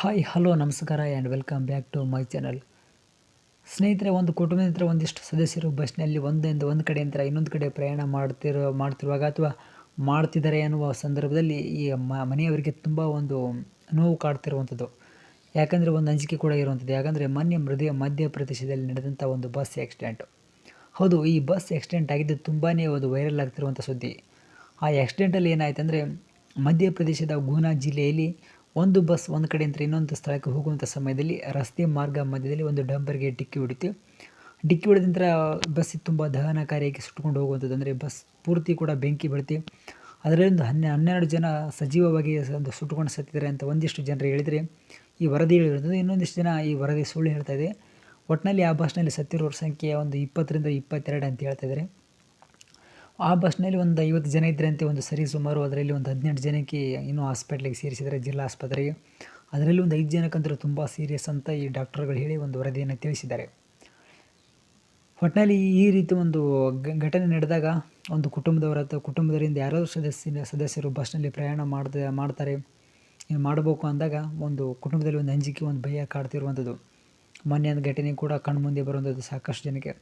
Hi, hello, ನಮಸ್ಕಾರ and welcome back to my channel ಸ್ನೇಹಿತರೆ, ಒಂದು ಕುಟುಂಬದ ಒಂದಿಷ್ಟು ಸದಸ್ಯರು ಬಸ್ನಲ್ಲಿ ಒಂದಿಂದ ಒಂದು ಕಡೆಯಿಂದ ಇನ್ನೊಂದು ಕಡೆ ಪ್ರಯಾಣ ಮಾಡ್ತಿರೋ, ಮಾಡ್ತಿರುವಾಗ ಅಥವಾ ಮಾಡ್ತಿದ್ದಾರೆ ಅನ್ನುವ ಸಂದರ್ಭದಲ್ಲಿ ಈ ಮನೆಯವರಿಗೆ ತುಂಬ ಒಂದು ನೋವು ಕಾಡ್ತಿರುವಂಥದ್ದು. ಯಾಕಂದರೆ ಒಂದು ಅಂಜಿಕೆ ಕೂಡ ಇರುವಂಥದ್ದು. ಯಾಕಂದರೆ ಮೊನ್ನೆ ಮೃದಯ ಮಧ್ಯಪ್ರದೇಶದಲ್ಲಿ ನಡೆದಂಥ ಒಂದು ಬಸ್ ಆ್ಯಕ್ಸಿಡೆಂಟು ಹೌದು, ಈ ಬಸ್ ಆ್ಯಕ್ಸಿಡೆಂಟ್ ಆಗಿದ್ದು ತುಂಬಾ ಒಂದು ವೈರಲ್ ಆಗ್ತಿರುವಂಥ ಸುದ್ದಿ. ಆ ಆ್ಯಕ್ಸಿಡೆಂಟಲ್ಲಿ ಏನಾಯ್ತು ಅಂದರೆ ಮಧ್ಯಪ್ರದೇಶದ ಗೂನಾ ಜಿಲ್ಲೆಯಲ್ಲಿ ಒಂದು ಬಸ್ ಒಂದು ಕಡೆಯಿಂದ ಇನ್ನೊಂದು ಸ್ಥಳಕ್ಕೆ ಹೋಗುವಂಥ ಸಮಯದಲ್ಲಿ ರಸ್ತೆ ಮಾರ್ಗ ಮಧ್ಯದಲ್ಲಿ ಒಂದು ಡಂಬರ್ಗೆ ಡಿಕ್ಕಿ ಹೊಡಿತು. ಡಿಕ್ಕಿ ಹೊಡೆದ ನಂತರ ಬಸ್ ತುಂಬ ದಹನಕಾರಿಯಾಗಿ ಸುಟ್ಕೊಂಡು ಹೋಗುವಂಥದ್ದು ಅಂದರೆ ಬಸ್ ಪೂರ್ತಿ ಕೂಡ ಬೆಂಕಿ ಬೀಳ್ತಿ ಅದರಲ್ಲಿ ಹನ್ನೆ ಹನ್ನೆರಡು ಜನ ಸಜೀವವಾಗಿ ಒಂದು ಸುಟ್ಕೊಂಡು ಸತ್ತಿದ್ದಾರೆ ಅಂತ ಒಂದಿಷ್ಟು ಜನರು ಹೇಳಿದರೆ ಈ ವರದಿ ಹೇಳಿರೋದು ಇನ್ನೊಂದಿಷ್ಟು ಜನ ಈ ವರದಿ ಸುಳ್ಳು ಹೇಳ್ತಾ ಇದೆ. ಒಟ್ಟಿನಲ್ಲಿ ಆ ಬಸ್ನಲ್ಲಿ ಸತ್ತಿರೋರ ಸಂಖ್ಯೆ ಒಂದು ಇಪ್ಪತ್ತರಿಂದ ಇಪ್ಪತ್ತೆರಡು ಅಂತ ಹೇಳ್ತಾ ಇದ್ದಾರೆ. ಆ ಬಸ್ನಲ್ಲಿ ಒಂದು ಐವತ್ತು ಜನ ಇದ್ದರಂತೆ ಒಂದು ಸರಿ ಸುಮಾರು ಅದರಲ್ಲಿ ಒಂದು ಹದಿನೆಂಟು ಜನಕ್ಕೆ ಇನ್ನೂ ಹಾಸ್ಪಿಟ್ಲಿಗೆ ಸೇರಿಸಿದರೆ ಜಿಲ್ಲಾ ಆಸ್ಪತ್ರೆಗೆ ಅದರಲ್ಲಿ ಒಂದು ಐದು ಜನಕ್ಕಂತರೂ ತುಂಬ ಸೀರಿಯಸ್ ಅಂತ ಈ ಡಾಕ್ಟರ್ಗಳು ಹೇಳಿ ಒಂದು ವರದಿಯನ್ನು ತಿಳಿಸಿದ್ದಾರೆ. ಒಟ್ಟಿನಲ್ಲಿ ಈ ರೀತಿ ಒಂದು ಘಟನೆ ನಡೆದಾಗ ಒಂದು ಕುಟುಂಬದವರ ಅಥವಾ ಕುಟುಂಬದವರಿಂದ ಯಾರಾದರೂ ಸದಸ್ಯ ಸದಸ್ಯರು ಬಸ್ನಲ್ಲಿ ಪ್ರಯಾಣ ಮಾಡ್ದ, ಮಾಡ್ತಾರೆ ಏನು ಮಾಡಬೇಕು ಅಂದಾಗ ಒಂದು ಕುಟುಂಬದಲ್ಲಿ ಒಂದು ಅಂಜಿಕೆ, ಒಂದು ಭಯ ಕಾಡ್ತಿರುವಂಥದ್ದು. ಮೊನ್ನೆ ಒಂದು ಘಟನೆ ಕೂಡ ಕಣ್ಮುಂದೆ ಬರುವಂಥದ್ದು ಸಾಕಷ್ಟು ಜನಕ್ಕೆ.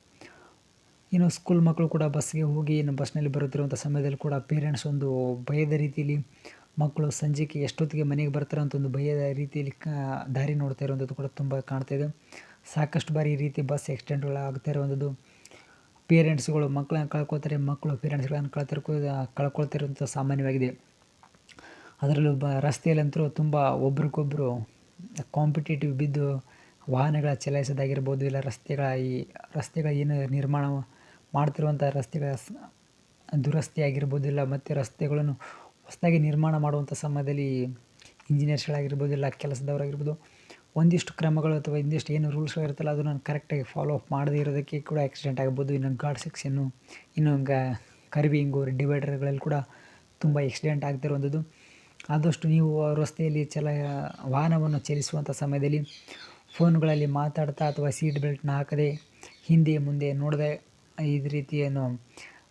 ಇನ್ನು ಸ್ಕೂಲ್ ಮಕ್ಕಳು ಕೂಡ ಬಸ್ಗೆ ಹೋಗಿ ಏನು ಬಸ್ನಲ್ಲಿ ಬರುತ್ತಿರುವಂಥ ಸಮಯದಲ್ಲಿ ಕೂಡ ಪೇರೆಂಟ್ಸ್ ಒಂದು ಭಯದ ರೀತಿಯಲ್ಲಿ ಮಕ್ಕಳು ಸಂಜೆಗೆ ಎಷ್ಟೊತ್ತಿಗೆ ಮನೆಗೆ ಬರ್ತಾರೆ ಅಂತ ಒಂದು ಭಯದ ರೀತಿಯಲ್ಲಿ ದಾರಿ ನೋಡ್ತಾ ಇರುವಂಥದ್ದು ಕೂಡ ತುಂಬ ಕಾಣ್ತಾಯಿದೆ ಸಾಕಷ್ಟು ಬಾರಿ ಈ ರೀತಿ ಬಸ್ ಆಕ್ಸಿಡೆಂಟ್ಗಳು ಆಗ್ತಾ ಇರುವಂಥದ್ದು ಪೇರೆಂಟ್ಸ್ಗಳು ಮಕ್ಕಳನ್ನ ಕಳ್ಕೊಳ್ತಾರೆ, ಮಕ್ಕಳು ಪೇರೆಂಟ್ಸ್ಗಳನ್ನು ಕಳ್ತಿರ್ಕೊ ಕಳ್ಕೊಳ್ತಿರುವಂಥ ಸಾಮಾನ್ಯವಾಗಿದೆ. ಅದರಲ್ಲೂ ಬ, ರಸ್ತೆಯಲ್ಲಂತೂ ತುಂಬ ಒಬ್ರಿಗೊಬ್ಬರು ಕಾಂಪಿಟೇಟಿವ್ ಬಿದ್ದು ವಾಹನಗಳ ಚಲಾಯಿಸೋದಾಗಿರ್ಬೋದು, ಇಲ್ಲ ರಸ್ತೆಗಳ ಈ, ರಸ್ತೆಗಳ ಏನು ನಿರ್ಮಾಣ ಮಾಡ್ತಿರುವಂಥ ರಸ್ತೆಗಳ ದುರಸ್ತಿ ಆಗಿರ್ಬೋದಿಲ್ಲ ಮತ್ತು ರಸ್ತೆಗಳನ್ನು ಹೊಸದಾಗಿ ನಿರ್ಮಾಣ ಮಾಡುವಂಥ ಸಮಯದಲ್ಲಿ ಇಂಜಿನಿಯರ್ಸ್ಗಳಾಗಿರ್ಬೋದಿಲ್ಲ, ಕೆಲಸದವರಾಗಿರ್ಬೋದು. ಒಂದಿಷ್ಟು ಕ್ರಮಗಳು ಅಥವಾ ಇಂದಿಷ್ಟು ಏನು ರೂಲ್ಸ್ಗಳಿರುತ್ತಲ್ಲ, ಅದನ್ನು ಕರೆಕ್ಟಾಗಿ ಫಾಲೋ ಅಪ್ ಮಾಡದೇ ಇರೋದಕ್ಕೆ ಕೂಡ ಆಕ್ಸಿಡೆಂಟ್ ಆಗ್ಬೋದು. ಇನ್ನು ಗಾಡ್ ಸೆಕ್ಷನ್ನು ಇನ್ನು ಗ ಕರ್ವಿಂಗು ಡಿವೈಡರ್ಗಳಲ್ಲಿ ಕೂಡ ತುಂಬ ಆಕ್ಸಿಡೆಂಟ್ ಆಗ್ತಿರುವಂಥದ್ದು ಆದಷ್ಟು ನೀವು ರಸ್ತೆಯಲ್ಲಿ ಚಲ, ವಾಹನವನ್ನು ಚಲಿಸುವಂಥ ಸಮಯದಲ್ಲಿ ಫೋನ್ಗಳಲ್ಲಿ ಮಾತಾಡ್ತಾ ಅಥವಾ ಸೀಟ್ ಬೆಲ್ಟ್ನ ಹಾಕದೆ ಹಿಂದೆ ಮುಂದೆ ನೋಡದೆ ಇದು ರೀತಿ ಏನು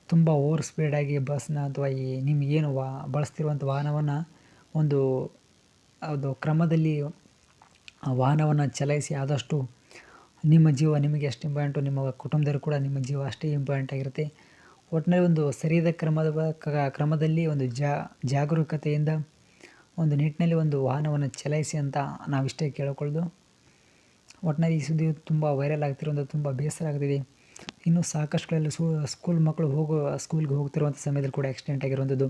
ತುಂಬ ಓವರ್ ಸ್ಪೀಡಾಗಿ ಬಸ್ನ ಅಥವಾ ಈ ನಿಮಗೇನು ವಾ ಬಳಸ್ತಿರುವಂಥ ವಾಹನವನ್ನು ಒಂದು, ಅದು ಕ್ರಮದಲ್ಲಿ ವಾಹನವನ್ನು ಚಲಾಯಿಸಿ ಆದಷ್ಟು ನಿಮ್ಮ ಜೀವ ನಿಮಗೆ ಎಷ್ಟು ಇಂಪಾರ್ಟೆಂಟು ನಿಮ್ಮ ಕುಟುಂಬದವರು ಕೂಡ ನಿಮ್ಮ ಜೀವ ಅಷ್ಟೇ ಇಂಪಾರ್ಟೆಂಟ್ ಆಗಿರುತ್ತೆ. ಒಟ್ಟಿನಲ್ಲಿ ಒಂದು ಸರಿಯಾದ ಕ್ರಮದ ಕ್ರಮದಲ್ಲಿ ಒಂದು ಜಾಗರೂಕತೆಯಿಂದ ಒಂದು ನಿಟ್ಟಿನಲ್ಲಿ ಒಂದು ವಾಹನವನ್ನು ಚಲಾಯಿಸಿ ಅಂತ ನಾವಿಷ್ಟೇ ಕೇಳಿಕೊಳ್ಳೋದು. ಒಟ್ಟಿನಲ್ಲಿ ಈ ಸುದ್ದಿ ತುಂಬ ವೈರಲ್ ಆಗ್ತಿರೋದು ತುಂಬ ಬೇಸರ ಆಗ್ತಿದೆ. ಇನ್ನೂ ಸಾಕಷ್ಟು ಸ್ಕೂ, ಸ್ಕೂಲ್ ಮಕ್ಕಳು ಹೋಗೋ, ಸ್ಕೂಲ್ಗೆ ಹೋಗ್ತಿರುವಂಥ ಸಮಯದಲ್ಲಿ ಕೂಡ ಆ್ಯಕ್ಸಿಡೆಂಟ್ ಆಗಿರುವಂಥದ್ದು.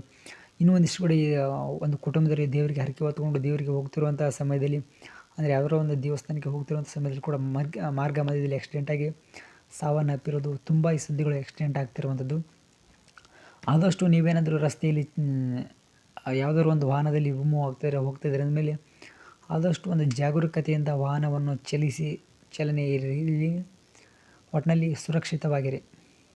ಇನ್ನೂ ಒಂದಿಷ್ಟು ಕಡೆ ಒಂದು ಕುಟುಂಬದಲ್ಲಿ ದೇವರಿಗೆ ಹರಕೆ ಹೊತ್ಕೊಂಡು ದೇವರಿಗೆ ಹೋಗ್ತಿರುವಂಥ ಸಮಯದಲ್ಲಿ, ಅಂದರೆ ಯಾವುದೋ ಒಂದು ದೇವಸ್ಥಾನಕ್ಕೆ ಹೋಗ್ತಿರುವಂಥ ಸಮಯದಲ್ಲಿ ಕೂಡ ಮಾರ್ಗ ಮಾರ್ಗ ಮಧ್ಯದಲ್ಲಿ ಆಕ್ಸಿಡೆಂಟಾಗಿ ಸಾವನ್ನಪ್ಪಿರೋದು ತುಂಬ ಈ ಸುದ್ದಿಗಳು ಆಕ್ಸಿಡೆಂಟ್ ಆಗ್ತಿರುವಂಥದ್ದು. ಆದಷ್ಟು ನೀವೇನಾದರೂ ರಸ್ತೆಯಲ್ಲಿ ಯಾವುದಾದ್ರು ಒಂದು ವಾಹನದಲ್ಲಿ ಮೂವ್ ಆಗ್ತಾರೆ ಹೋಗ್ತಾಯಿದ್ದಾರೆ ಅಂದಮೇಲೆ ಆದಷ್ಟು ಒಂದು ಜಾಗರೂಕತೆಯಿಂದ ವಾಹನವನ್ನು ಚಲಿಸಿ ಚಲನೆ ಇರಲಿ ಒಟ್ಟಿನಲ್ಲಿ ಸುರಕ್ಷಿತವಾಗಿರಿ.